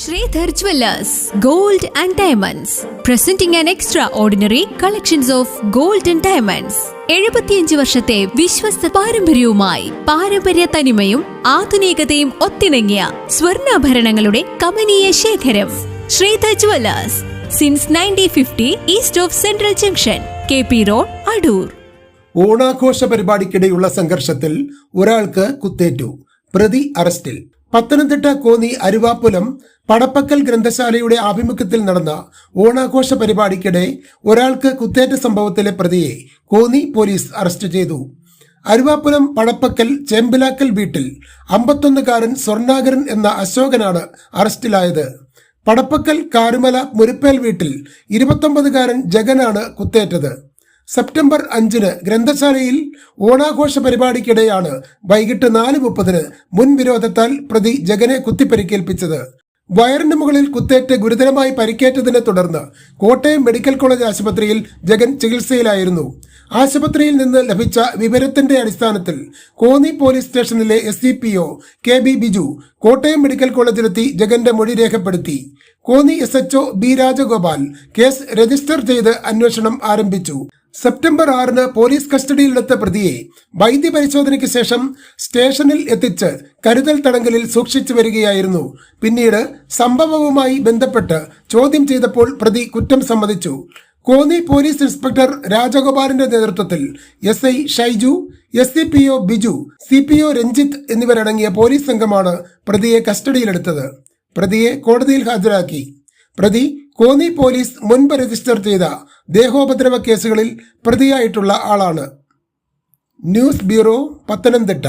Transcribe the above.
Sridhar Jewellers, Gold and Diamonds, presenting an extraordinary collections of gold and diamonds. എഴുപത്തിയഞ്ച് വർഷത്തെ വിശ്വസ്ത പാരമ്പര്യവുമായി പാരമ്പര്യ തനിമയും ആധുനികതയും ഒത്തിണങ്ങിയ സ്വർണാഭരണങ്ങളുടെ കമനീയ ശേഖരം. Sreedhar jewellers since nineteen fifty east of central junction K P road Adoor ഓണാഘോഷ പരിപാടിക്കിടെയുള്ള സംഘർഷത്തിൽ ഒരാൾക്ക് കുത്തേറ്റു. പ്രതി അറസ്റ്റിൽ. പത്തനംതിട്ട കോന്നി അരുവാപ്പുലം പടപ്പക്കൽ ഗ്രന്ഥശാലയുടെ ആഭിമുഖ്യത്തിൽ നടന്ന ഓണാഘോഷ പരിപാടിക്കിടെ ഒരാൾക്ക് കുത്തേറ്റ സംഭവത്തിലെ പ്രതിയെ കോന്നി പോലീസ് അറസ്റ്റ് ചെയ്തു. അരുവാപ്പുലം പടപ്പക്കൽ ചേമ്പിലാക്കൽ വീട്ടിൽ അമ്പത്തൊന്നുകാരൻ സ്വർണാകരൻ എന്ന അശോകനാണ് അറസ്റ്റിലായത്. പടപ്പക്കൽ കാരുമല മുരുപ്പേൽ വീട്ടിൽ ഇരുപത്തൊമ്പതുകാരൻ ജഗനാണ് കുത്തേറ്റത്. സെപ്റ്റംബർ അഞ്ചിന് ഗ്രന്ഥശാലയിൽ ഓണാഘോഷ പരിപാടിക്കിടെയാണ് വൈകിട്ട് നാല് മുപ്പതിന് മുൻവിരോധത്താൽ പ്രതി ജഗനെ കുത്തിപ്പരിക്കേൽപ്പിച്ചത്. വയറിന് മുകളിൽ കുത്തേറ്റ് ഗുരുതരമായി പരിക്കേറ്റതിനെ തുടർന്ന് കോട്ടയം മെഡിക്കൽ കോളേജ് ആശുപത്രിയിൽ ജഗൻ ചികിത്സയിലായിരുന്നു. ആശുപത്രിയിൽ നിന്ന് ലഭിച്ച വിവരത്തിന്റെ അടിസ്ഥാനത്തിൽ കോന്നി പോലീസ് സ്റ്റേഷനിലെ S D P O K B Biju Kottayam medical കോളേജിലെത്തി ജഗന്റെ മൊഴി രേഖപ്പെടുത്തി. Konni S HO B Rajagopal case register ചെയ്ത് അന്വേഷണം ആരംഭിച്ചു. സെപ്റ്റംബർ ആറിന് പോലീസ് കസ്റ്റഡിയിലെടുത്ത പ്രതിയെ വൈദ്യ പരിശോധനയ്ക്ക് ശേഷം സ്റ്റേഷനിൽ എത്തിച്ച് കരുതൽ തടങ്കലിൽ സൂക്ഷിച്ചു വരികയായിരുന്നു. പിന്നീട് സംഭവവുമായി ബന്ധപ്പെട്ട് ചോദ്യം ചെയ്തപ്പോൾ പ്രതി കുറ്റം സമ്മതിച്ചു. കോന്നി പോലീസ് ഇൻസ്പെക്ടർ രാജഗോപാലിന്റെ നേതൃത്വത്തിൽ S I Shaiju S C P O Biju C P O Ranjith എന്നിവരടങ്ങിയ പോലീസ് സംഘമാണ് പ്രതിയെ കസ്റ്റഡിയിലെടുത്തത്. പ്രതിയെ കോടതിയിൽ ഹാജരാക്കി. പ്രതി കോന്നി പോലീസ് മുൻപ് രജിസ്റ്റർ ചെയ്ത ദേഹോപദ്രവ കേസുകളിൽ പ്രതിയായിട്ടുള്ള ആളാണ്. News bureau Pathanamthitta.